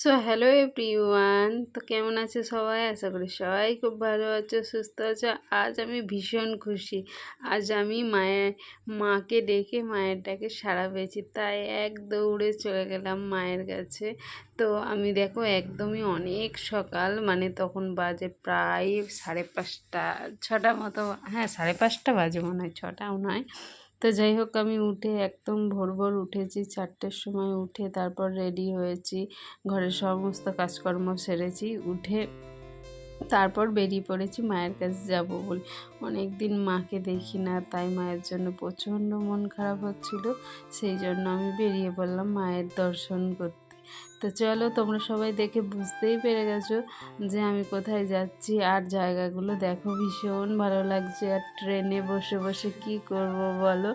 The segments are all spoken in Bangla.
সো হ্যালো এভরিওয়ান, তো কেমন আছে সবাই? আশা করি সবাই খুব ভালো আছো, সুস্থ আছো। আজ আমি ভীষণ খুশি। আজ আমি মায়ের, মাকে ডেকে মায়ের ডাকে সাড়া পেয়েছি। তাই এক দৌড়ে চলে গেলাম মায়ের কাছে। তো আমি দেখো একদমই অনেক সকাল মানে তখন বাজে প্রায় সাড়ে পাঁচটা, ছটা মতো হ্যাঁ সাড়ে পাঁচটা বাজে মনে হয়, ছটাও নয়। তো যাই হোক, আমি উঠে একদম ভোর ভোর উঠেছি, চারটের সময় উঠে তারপর রেডি হয়েছি, ঘরের সমস্ত কাজকর্ম সেরেছি, উঠে তারপর বেরিয়ে পড়েছি মায়ের কাছে যাব বলে। অনেক দিন মাকে দেখি না, তাই মায়ের জন্য প্রচণ্ড মন খারাপ হচ্ছিল, সেই জন্য আমি বেরিয়ে পড়লাম মায়ের দর্শন করতে। তো চলো তোমরা সবাই দেখে বুঝতেই পেরে গেছো যে আমি কোথায় যাচ্ছি আর জায়গাগুলো দেখো ভীষণ ভালো লাগছে আর ট্রেনে বসে বসে কি করব বলো?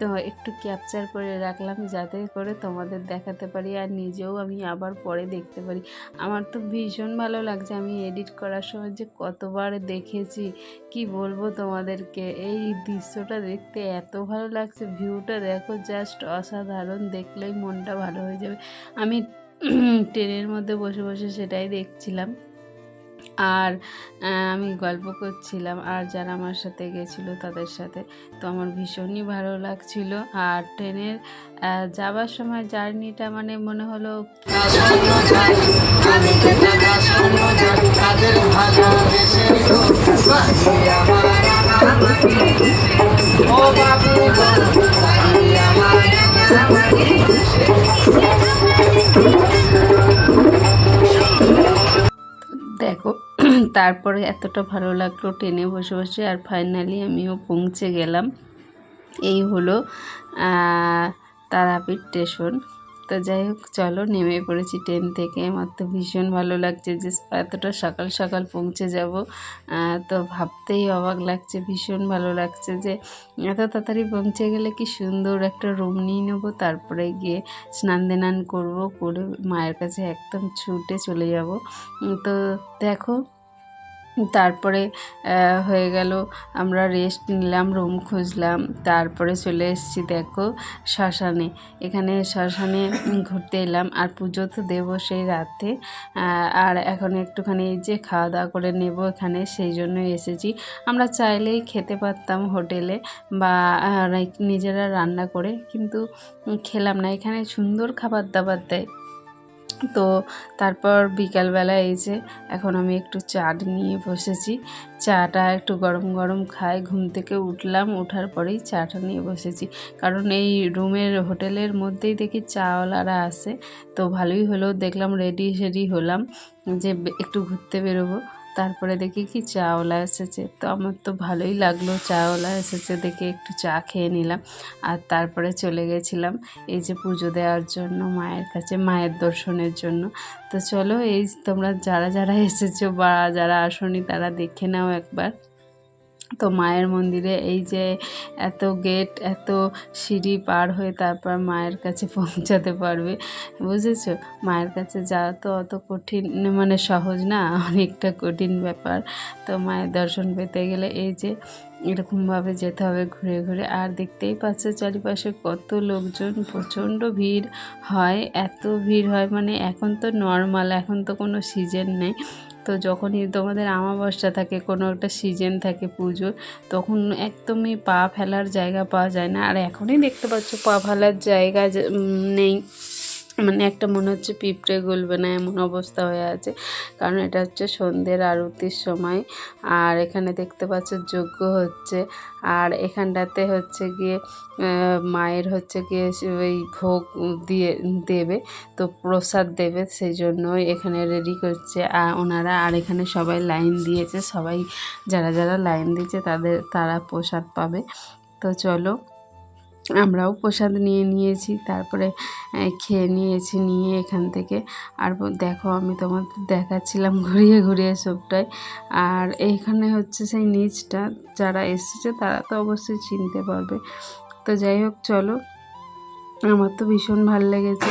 তো একটু ক্যাপচার করে রাখলাম যাতে করে তোমাদের দেখাতে পারি আর নিজেও আমি আবার পরে দেখতে পারি। আমার তো ভীষণ ভালো লাগছে আমি এডিট করার সময় যে কতবার দেখেছি, কি বলব তোমাদেরকে? এই দৃশ্যটা দেখতে এত ভালো লাগছে ভিউটা দেখো জাস্ট অসাধারণ, দেখলেই মনটা ভালো হয়ে যাবে। আমি ট্রেনের মধ্যে বসে বসে সেটাই দেখছিলাম। আর আমি গল্প করছিলাম আর যারা আমার সাথে গেছিল তাদের সাথে। তো আমার ভীষণই ভালো লাগছিল। আর ট্রেনের যাবার সময় জার্নিটা মানে মনে হলো দেখো, তারপরে এতটা ভালো লাগল ট্রেনে বসে বসে আর ফাইনালি আমিও পৌঁছে গেলাম। এই হলো তারাপীঠ স্টেশন তো যাই হোক, চলো নেমে পড়েছি ট্রেন থেকে। আমার তো ভীষণ ভালো লাগছে যে এতটা সকাল সকাল পৌঁছে যাব। তো ভাবতেই অবাক লাগছে, ভীষণ ভালো লাগছে যে এত তাড়াতাড়ি পৌঁছে গেলে কি সুন্দর একটা রুম নিয়ে নেব, তারপরে গিয়ে স্নান দেনান করব, করে মায়ের কাছে একদম ছুটে চলে যাব। তো দেখো তারপরে হয়ে গেল, আমরা রেস্ট নিলাম রুম খুঁজলাম, তারপরে চলে এসেছি, দেখো, শ্মশানে। এখানে শ্মশানে ঘুরতে এলাম, আর পুজো তো দেবো সেই রাতে। আর এখন একটুখানি এই যে খাওয়া দাওয়া করে নেব এখানে, সেই জন্যই এসেছি। আমরা চাইলেই খেতে পারতাম হোটেলে, বা নিজেরা রান্না করে, কিন্তু খেলাম না। এখানে সুন্দর খাবার দাবার দেয়। তো তারপর বিকালবেলা এই যে এখন আমি একটু চা নিয়ে বসেছি। চাটা একটু গরম গরম খাই। ঘুম থেকে উঠলাম, উঠার পরেই চাটা নিয়ে বসেছি। কারণ এই রুমের হোটেলের মধ্যেই দেখি চাওয়ালারা আসে তো ভালোই হলো, দেখলাম রেডি সেডি হলাম যে একটু ঘুরতে বেরোবো। তারপরে দেখি কি চাওলা এসেছে। তো আমার তো ভালোই লাগল চাওলা এসেছে দেখে একটু চা খেয়ে নিলাম। আর তারপরে চলে গেছিলাম এই যে পুজো দেওয়ার জন্য মায়ের কাছে, মায়ের দর্শনের জন্য। তো চলো এই তোমরা যারা যারা এসেছ বা যারা আসনি তারা দেখে নাও একবার। তো মায়ের মন্দিরে এই যে এত গেট এত সিঁড়ি পার হয়ে তারপর মায়ের কাছে পৌঁছাতে পারবে, বুঝেছ? মায়ের কাছে যাওয়া তো অত কঠিন মানে সহজ না, অনেকটা কঠিন ব্যাপার। তো মায়ের দর্শন পেতে গেলে এই যে এরকমভাবে যেতে হবে ঘুরে ঘুরে। আর দেখতেই পাচ্ছে চারিপাশে কত লোকজন, প্রচণ্ড ভিড় হয়, এত ভিড় হয় মানে এখন তো নর্মাল এখন তো কোনো সিজন নেই। তো যখনই তোমাদের আমাবস্যা থাকে, কোনো একটা সিজন থাকে পুজোর, তখন একদমই পা ফেলার জায়গা পাওয়া যায় না। আর এখনই দেখতে পাচ্ছ, পা ফেলার জায়গা নেই। মানে একটা মনে হচ্ছে পিঁপড়ে গলবে না, এমন অবস্থা হয়ে আছে। কারণ এটা হচ্ছে সন্ধ্যের আরতির সময়। আর এখানে দেখতে পাচ্ছ যজ্ঞ হচ্ছে। আর এখানটাতে হচ্ছে গিয়ে মায়ের হচ্ছে গিয়ে ওই ভোগ দিয়ে, দেবে, তো প্রসাদ দেবে, সেই জন্যই এখানে রেডি করছে। আর ওনারা, আর এখানে সবাই লাইন দিয়েছে। সবাই, যারা যারা লাইন দিয়েছে, তাদের, তারা প্রসাদ পাবে। তো চলো আমরাও প্রসাদ নিয়ে নিয়েছি, তারপরে খেয়ে নিয়েছি, নিয়ে এখান থেকে। আর দেখো আমি তোমাদের দেখাচ্ছিলাম ঘুরিয়ে ঘুরিয়ে সবটাই। আর এইখানে হচ্ছে সেই নিচটা, যারা এসেছে তারা তো অবশ্যই চিনতে পারবে। তো যাই হোক, চলো। আমার তো ভীষণ ভালো লেগেছে।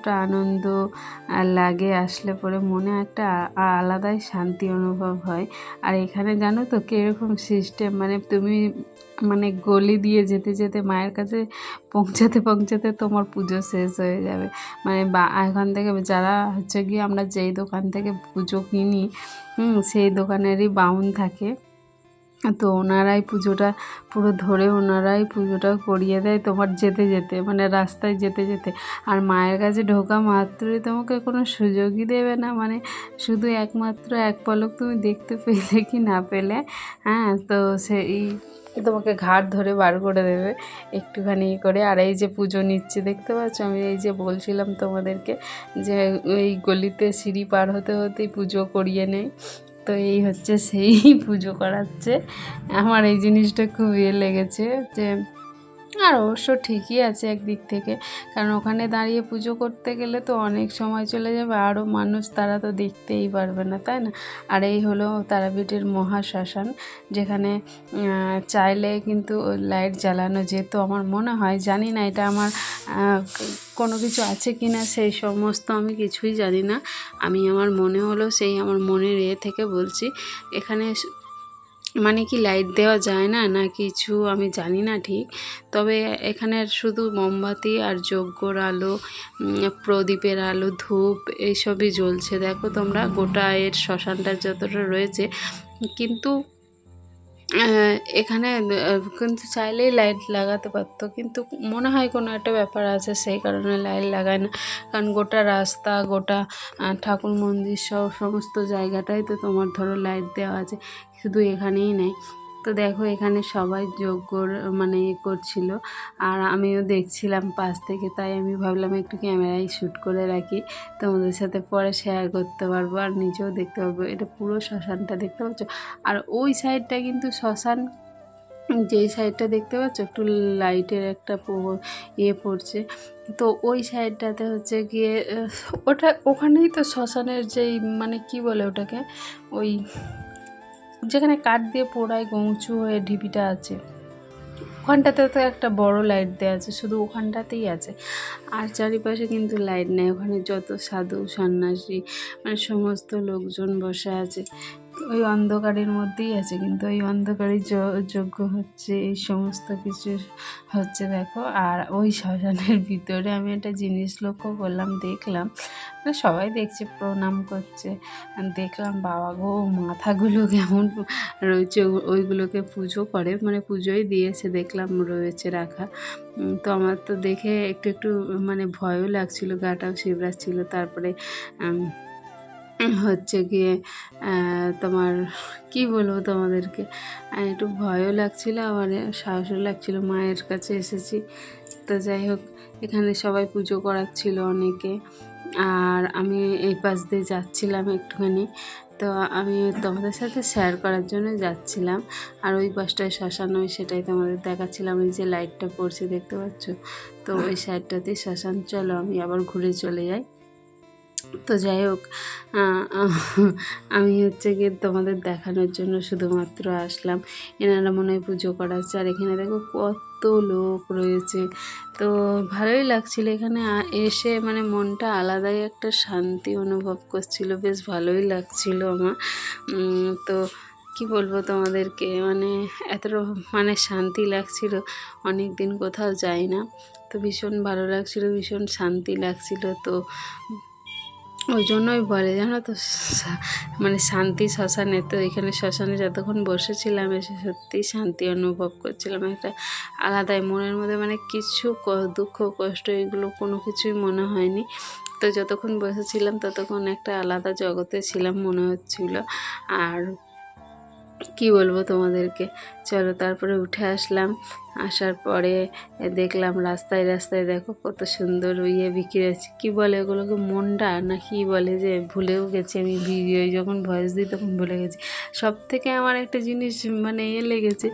এতটা আনন্দ লাগে, আসলে পরে মনে একটা আলাদাই শান্তি অনুভব হয়। আর এখানে জানো তো কীরকম সিস্টেম মানে তুমি মানে গলি দিয়ে যেতে যেতে মায়ের কাছে পৌঁছাতে পৌঁছাতে তোমার পুজো শেষ হয়ে যাবে। মানে বা, এখান থেকে যারা হচ্ছে গিয়ে আমরা যেই দোকান থেকে পুজো কিনি সেই দোকানেরই বাউন থাকে। তো ওনারাই পুজোটা পুরো ধরে ওনারাই পুজোটা করিয়ে দেয় তোমার যেতে যেতে মানে রাস্তায় যেতে যেতে। আর মায়ের কাছে ঢোকা মাত্রই তোমাকে কোনো সুযোগই দেবে না মানে শুধু একমাত্র এক পলক তুমি দেখতে পেলে কি না পেলে হ্যাঁ? তো সেই তোমাকে ঘাট ধরে বার করে দেবে একটুখানি করে। আর এই যে পুজো নিচ্ছে, দেখতে পাচ্ছ? আমি এই যে বলছিলাম তোমাদেরকে যে এই গলিতে সিঁড়ি পার হতে হতেই পুজো করিয়ে নেয়। তো এই হচ্ছে সেই পুজো করাচ্ছে। আমার এই জিনিসটা খুব ইয়ে লেগেছে যে আর অবশ্য ঠিকই আছে একদিক থেকে। কারণ ওখানে দাঁড়িয়ে পুজো করতে গেলে তো অনেক সময় চলে যাবে, আরও মানুষ তারা তো দেখতেই পারবে না, তাই না? আর এই হলো তারাপীঠের মহাশ্মশান, যেখানে চাইলে কিন্তু লাইট জ্বালানো যেত। আমার মনে হয়, জানি না এটা আমার কোনো কিছু আছে কি না সেই সমস্ত আমি কিছুই জানি না। আমি আমার মনে হলো সেই আমার মনের এ থেকে বলছি। এখানে মানে কি লাইট দেওয়া যায় না না কিছু আমি জানি না ঠিক। তবে এখানে শুধু মোমবাতি আর যজ্ঞর আলো প্রদীপের আলো, ধূপ এইসবই জ্বলছে। দেখো তোমরা, গোটা এর শ্মশানটার যতটা রয়েছে, কিন্তু এখানে কিন্তু চাইলেই লাইট লাগাতে পারতো, কিন্তু মনে হয় কোনো একটা ব্যাপার আছে, সেই কারণে লাইট লাগায় না। কারণ গোটা রাস্তা, গোটা ঠাকুর মন্দির সব, সমস্ত জায়গাটাই তো তোমার ধরো লাইট দেওয়া আছে, শুধু এখানেই নেই। তো দেখো এখানে সবাই যজ্ঞর মানে এ করছিল। আর আমিও দেখছিলাম পাশ থেকে, তাই আমি ভাবলাম একটু ক্যামেরায় শ্যুট করে রাখি। তোমাদের সাথে পরে শেয়ার করতে পারব, আর নিজেও দেখতে পারব। এটা পুরো শ্মশানটা দেখতে পাচ্ছ? আর ওই সাইডটা কিন্তু শ্মশান, যেই সাইডটা দেখতে পাচ্ছ? একটু লাইটের একটা ইয়ে পড়ছে। তো ওই সাইডটাতে হচ্ছে গিয়ে ওটা, ওখানেই তো শ্মশানের যেই মানে কি বলে ওটাকে? ওই যেখানে কাঠ দিয়ে পোড়ায় গৌচু হয়ে ঢিপিটা আছে। ওখানটাতে তো একটা বড় লাইট দেওয়া আছে, শুধু ওখানটাতেই আছে। আর চারিপাশে কিন্তু লাইট নেই, ওখানে যত সাধু, সন্ন্যাসী মানে সমস্ত লোকজন বসে আছে। ওই অন্ধকারের মধ্যেই আছে কিন্তু ওই অন্ধকারে য- যজ্ঞ হচ্ছে এই সমস্ত কিছু হচ্ছে দেখো। আর ওই শ্মশানের ভিতরে আমি একটা জিনিস লক্ষ্য করলাম দেখলাম সবাই দেখছে প্রণাম করছে। দেখলাম বাবা গো মাথাগুলো কেমন রয়েছে ওইগুলোকে পুজো করে মানে পুজোই দিয়েছে দেখলাম রয়েছে রাখা। তো আমার তো দেখে একটু একটু মানে ভয়ও লাগছিল গাটাও শিবরাচ্ছিল তারপরে উম, হচ্ছে গিয়ে তোমার, কি বলব তোমাদেরকে? একটু ভয়ও লাগছিল, আবার সাহসও লাগছিল, মায়ের কাছে এসেছি। তো যাই হোক, এখানে সবাই পুজো করাচ্ছিল অনেকে। আর আমি এই পাশ দিয়ে যাচ্ছিলাম একটুখানি। তো আমি তোমাদের সাথে শেয়ার করার জন্য যাচ্ছিলাম। আর ওই পাশটায় শ্মশান, ওই সেটাই তোমাদের দেখাচ্ছিলাম। এই যে লাইটটা পড়ছে, দেখতে পাচ্ছ? তো ওই সাইডটাতেই শ্মশান। চলো, আমি আবার ঘুরে চলে যাই। তো যাই হোক আমি হচ্ছে গিয়ে তোমাদের দেখানোর জন্য শুধুমাত্র আসলাম। এনারা মনে হয় পুজো করাচ্ছে। আর এখানে দেখো কত লোক রয়েছে। তো ভালোই লাগছিল এখানে এসে মানে মনটা আলাদাই একটা শান্তি অনুভব করছিল। বেশ ভালোই লাগছিল আমার। তো কি বলব তোমাদেরকে? মানে এতটা মানে শান্তি লাগছিল। অনেক দিন কোথাও যাই না। তো ভীষণ ভালো লাগছিল, ভীষণ শান্তি লাগছিল। তো ওই জন্যই বলে, জানো তো মানে শান্তি শ্মশানে। তো এখানে শ্মশানে যতক্ষণ বসেছিলাম, এসে সত্যিই শান্তি অনুভব করছিলাম। একটা আলাদাই মনের মধ্যে মানে কিছু দুঃখ, কষ্ট, এগুলো কোনো কিছুই মনে হয়নি। তো যতক্ষণ বসেছিলাম, ততক্ষণ একটা আলাদা জগতে ছিলাম মনে হচ্ছিল। আর কি বলব তোমাদেরকে? চলো, তারপরে উঠে আসলাম। আসার পরে দেখলাম রাস্তায় রাস্তায় দেখো কত সুন্দর ইয়ে বিক্রি আছে কী বলে ওগুলোকে মন্ডা না কি বলে যে ভুলেও গেছি আমি ভিডিও যখন ভয়েস দিই তখন ভুলে গেছি। সব থেকে আমার একটা জিনিস মানে এ লেগেছে,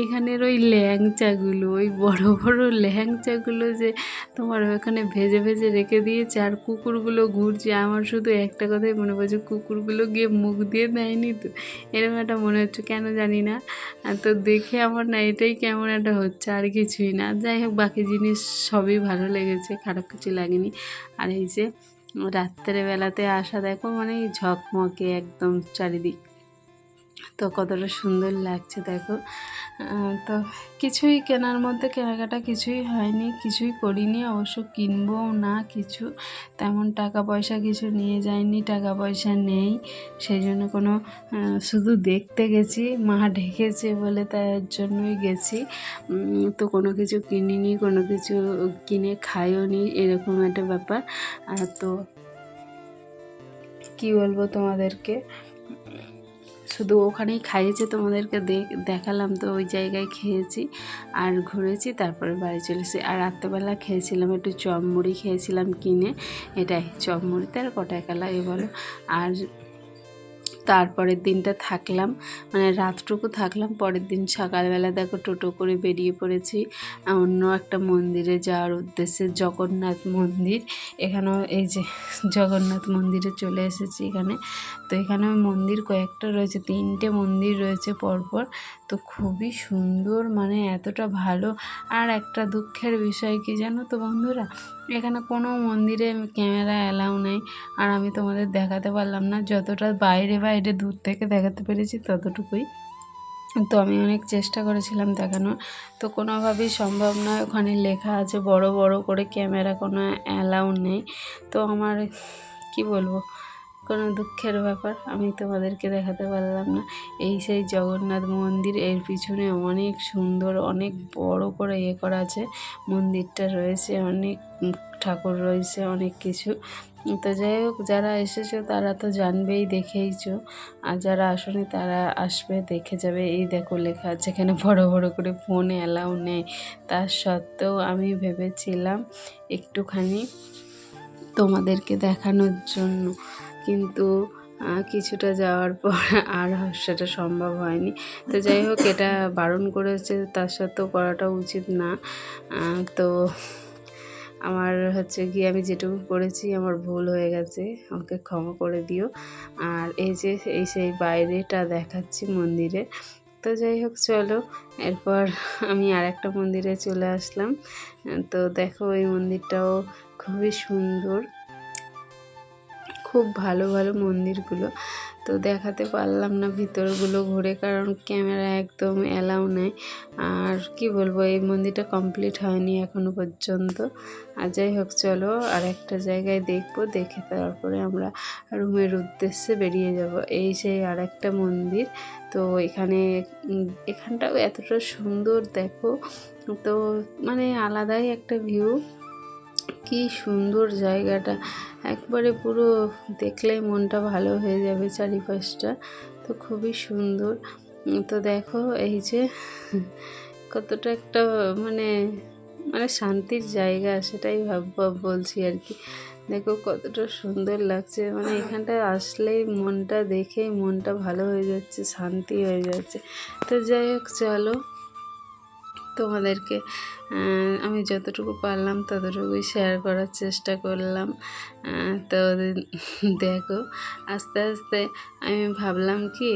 এখানের ওই ল্যাংচাগুলো, ওই বড় বড় ল্যাংচাগুলো যে তোমার ওখানে ভেজে ভেজে রেখে দিয়েছে আর কুকুরগুলো ঘুরছে, আমার শুধু একটা কথাই মনে পড়ছে, কুকুরগুলো গিয়ে মুখ দিয়ে দেয়নি তো। এরকম একটা মনে হচ্ছে, কেন জানি না। তো দেখে আমার না এটাই কেমন একটা হচ্ছে আর কিছুই না। যাই হোক, বাকি জিনিস সবই ভালো লেগেছে, খারাপ কিছু লাগেনি। আর এই যে রাত্রেবেলাতে আসা, দেখো মানে ঝকমকে একদম চারিদিক। তো কতটা সুন্দর লাগছে দেখো। তো কিছুই কেনার মধ্যে কেনাকাটা কিছুই হয়নি, কিছুই করিনি, অবশ্য কিনবো না কিছু। তেমন টাকা পয়সা কিছু নিয়ে যায়নি টাকা পয়সা নেই। সেই জন্য কোনো শুধু দেখতে গেছি, মা ঢেকেছে বলে তার জন্যই গেছি। তো কোনো কিছু কিনিনি, কোনো কিছু কিনে খাইও নি, এরকম একটা ব্যাপার। তো কি বলব তোমাদেরকে? শুধু ওখানেই খাইয়েছে তোমাদেরকে দেখ- দেখালাম তো ওই জায়গায় খেয়েছি। আর ঘুরেছি, তারপরে বাড়ি চলেছি আর রাত্রেবেলা খেয়েছিলাম একটু চপ মুড়ি খেয়েছিলাম কিনে। এটাই, চপ মুড়িতে আর কটা কালা এ বলো। আর তারপরের দিনটা থাকলাম। মানে রাতটুকু থাকলাম, পরের দিন সকালবেলা দেখো টোটো করে বেরিয়ে পড়েছি। অন্য একটা মন্দিরে যাওয়ার উদ্দেশ্যে জগন্নাথ মন্দির। এখানেও এই যে জগন্নাথ মন্দিরে চলে এসেছি এখানে। তো এখানে মন্দির কয়েকটা রয়েছে, তিনটে মন্দির রয়েছে পরপর। তো খুবই সুন্দর মানে এতটা ভালো। আর একটা দুঃখের বিষয় কি জানো তো বন্ধুরা? এখানে কোনো মন্দিরে ক্যামেরা অ্যালাউ নেই। আর আমি তোমাদের দেখাতে পারলাম না, যতটা বাইরে বাইরে দূর থেকে দেখাতে পেরেছি ততটুকুই। তো আমি অনেক চেষ্টা করেছিলাম দেখানোর। তো কোনোভাবেই সম্ভব নয়, ওখানে লেখা আছে বড় বড় করে ক্যামেরা, কোনো অ্যালাউ নেই। তো আমার, কি বলব, কোনো দুঃখের ব্যাপার, আমি তোমাদেরকে দেখাতে পারলাম না। এই সেই জগন্নাথ মন্দির, এর পিছনে অনেক সুন্দর, অনেক বড় করে ইয়ে করা আছে। মন্দিরটা রয়েছে অনেক ঠাকুর রয়েছে, অনেক কিছু। তো যাই হোক, যারা এসেছ তারা তো জানবেই, দেখেইছো। আর যারা আসেনি তারা আসবে, দেখে যাবে। এই দেখো লেখা এখানে বড় বড় করে ফোন অ্যালাউ নেই। তার সত্ত্বেও আমি ভেবেছিলাম একটুখানি তোমাদেরকে দেখানোর জন্য। কিন্তু কিছুটা যাওয়ার পর আর সেটা সম্ভব হয়নি। তো যাই হোক, এটা বারণ করেছে, তার সত্ত্বেও করাটা উচিত না। তো আমার হচ্ছে গিয়ে আমি যেটুকু করেছি, আমার ভুল হয়ে গেছে, আমাকে ক্ষমা করে দিও। আর এই যে, এই সেই বাইরেটা দেখাচ্ছি মন্দিরে। তো যাই হোক, চলো, এরপর আমি আর একটা মন্দিরে চলে আসলাম। তো দেখো, এই মন্দিরটাও খুবই সুন্দর। খুব ভালো ভালো মন্দিরগুলো। তো দেখাতে পারলাম না ভিতরগুলো ঘুরে, কারণ ক্যামেরা একদম অ্যালাউ নেই। আর কি বলব, এই মন্দিরটা কমপ্লিট হয়নি এখনও পর্যন্ত। আর যাই হোক, চলো আর একটা জায়গায় দেখব, দেখে তারপরে আমরা রুমের উদ্দেশ্যে বেরিয়ে যাব। এই সেই আর একটা মন্দির, তো এখানে এখানটাও এতটা সুন্দর দেখো। তো মানে আলাদাই একটা ভিউ কি সুন্দর জায়গাটা। একবারে পুরো দেখলেই মনটা ভালো হয়ে যাবে চারিপাশটা। তো খুবই সুন্দর। তো দেখো, এই যে কতটা একটা মানে মানে শান্তির জায়গা, সেটাই ভাব বলছি আর কি। দেখো কতটা সুন্দর লাগছে। মানে এখানটায় আসলেই মনটা দেখেই মনটা ভালো হয়ে যাচ্ছে, শান্তি হয়ে যাচ্ছে। তো যাই হোক, চলো। তোমাদেরকে আমি যতটুকু পারলাম ততটুকুই শেয়ার করার চেষ্টা করলাম। তো দেখো, আস্তে আস্তে আমি ভাবলাম কি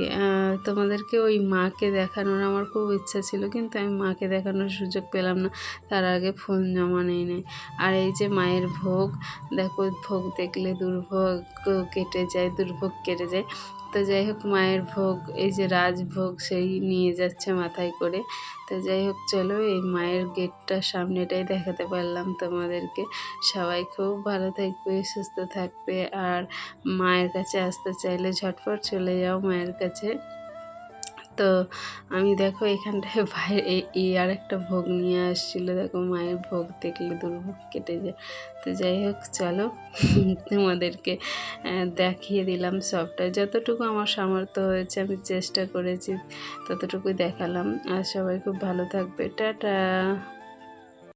তোমাদেরকে ওই মাকে দেখানোর আমার খুব ইচ্ছা ছিল, কিন্তু আমি মাকে দেখানোর সুযোগ পেলাম না। তার আগে ফোন জমা নেই নেই। আর এই যে মায়ের ভোগ, দেখো, ভোগ দেখলে দুর্ভোগ কেটে যায়, দুর্ভোগ কেটে যায়। তো যাই হোক মায়ের ভোগ, এই যে রাজভোগ সেই নিয়ে যাচ্ছে মাথায় করে। তো যাই হোক চলো এই মায়ের গেটটা সামনেটাই দেখাতে পারলাম তোমাদেরকে। সবাই খুব ভালো থাকবে, সুস্থ থাকবে। আর মায়ের কাছে আসতে চাইলে ঝটপট চলে যাও মায়ের কাছে। তো আমি দেখো এখানটায় ভাই এই- আর একটা ভোগ নিয়ে আসছিল। দেখো মায়ের ভোগ দেখলে দুর্ভোগ কেটে যায়। তো যাই হোক, চলো তোমাদেরকে দেখিয়ে দিলাম সবটা। যতটুকু আমার সামর্থ্য হয়েছে, আমি চেষ্টা করেছি, ততটুকুই দেখালাম। আর সবাই খুব ভালো থাকবে। টাটা!